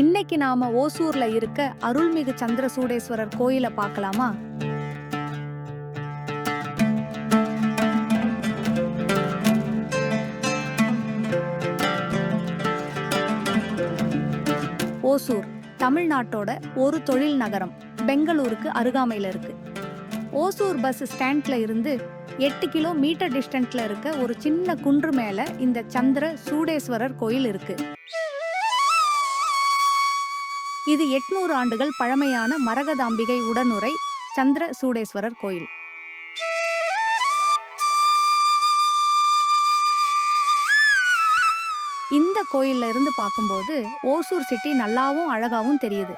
இன்னைக்கு நாம ஓசூர்ல இருக்க அருள்மிகு சந்திர சூடேஸ்வரர் கோயிலை பார்க்கலாமா? ஓசூர் தமிழ்நாட்டோட ஒரு தொழில் நகரம் பெங்களூருக்கு அருகாமையில இருக்கு. ஓசூர் பஸ் ஸ்டாண்ட்ல இருந்து எட்டு கிலோமீட்டர் டிஸ்டன்ஸ்ல இருக்க ஒரு சின்ன குன்று மேல இந்த சந்திர சூடேஸ்வரர் கோயில் இருக்கு. இது எட்நூறு ஆண்டுகள் பழமையான மரகதாம்பிகை உடனுறை சந்திர சூடேஸ்வரர் கோயில். இந்த கோயில்ல இருந்து பார்க்கும்போது ஓசூர் சிட்டி நல்லாவும் அழகாவும் தெரியுது.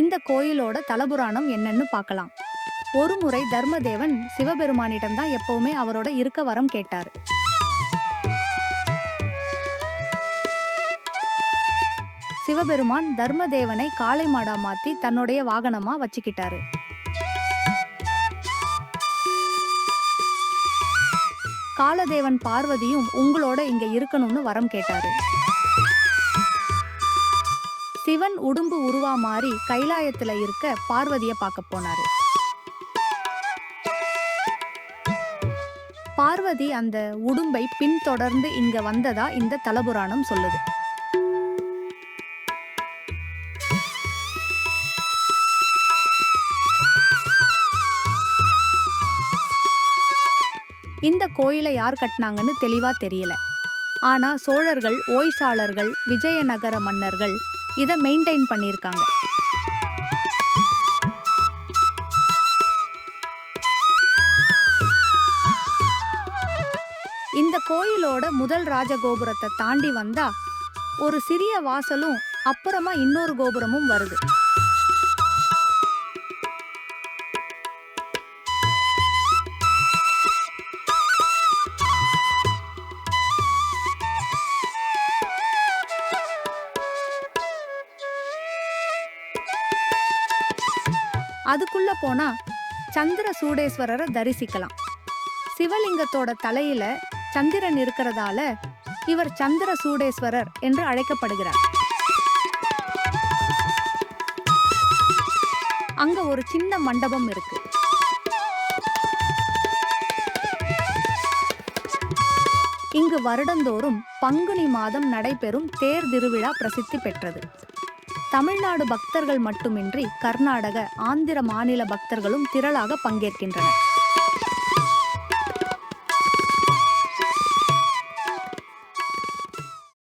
இந்த கோயிலோட தலபுராணம் என்னன்னு பார்க்கலாம். ஒரு முறை தர்மதேவன் சிவபெருமானிடம் தான் எப்பவுமே அவரோட இருக்க வரம் கேட்டாரு. சிவபெருமான் தர்மதேவனை காளை மாடா மாத்தி தன்னுடைய வாகனமா வச்சுக்கிட்டாரு. காலதேவன் பார்வதியும் உங்களோட இங்க இருக்கணும்னு வரம் கேட்டாரு. சிவன் உடும்பு உருவா மாறி கைலாயத்துல இருக்க பார்வதிய பார்க்க போனாரு. பார்வதி அந்த உடும்பை பின்தொடர்ந்து இங்க வந்ததா இந்த தலபுராணம் சொல்லுது. இந்த கோயிலை யார் கட்டினாங்கன்னு தெளிவா தெரியல. ஆனா சோழர்கள் ஓய்சாளர்கள் விஜயநகர மன்னர்கள் இதை மெயின்டைன் பண்ணியிருக்காங்க. இந்த கோயிலோட முதல் ராஜகோபுரத்தை தாண்டி வந்தா ஒரு சிறிய வாசலும் அப்புறமா இன்னொரு கோபுரமும் வருது. அதுக்குள்ள போனா சந்திர சூடேஸ்வரரை தரிசிக்கலாம். சிவலிங்கத்தோட தலையில சந்திரன் இருக்கிறதால இவர் சந்திர சூடேஸ்வரர் என்று அழைக்கப்படுகிறார். அங்க ஒரு சின்ன மண்டபம் இருக்கு. இங்கு வருடந்தோறும் பங்குனி மாதம் நடைபெறும் தேர் திருவிழா பிரசித்தி பெற்றது. தமிழ்நாடு பக்தர்கள் மட்டுமின்றி கர்நாடக ஆந்திர மாநில பக்தர்களும் திரளாக பங்கேற்கின்றனர்.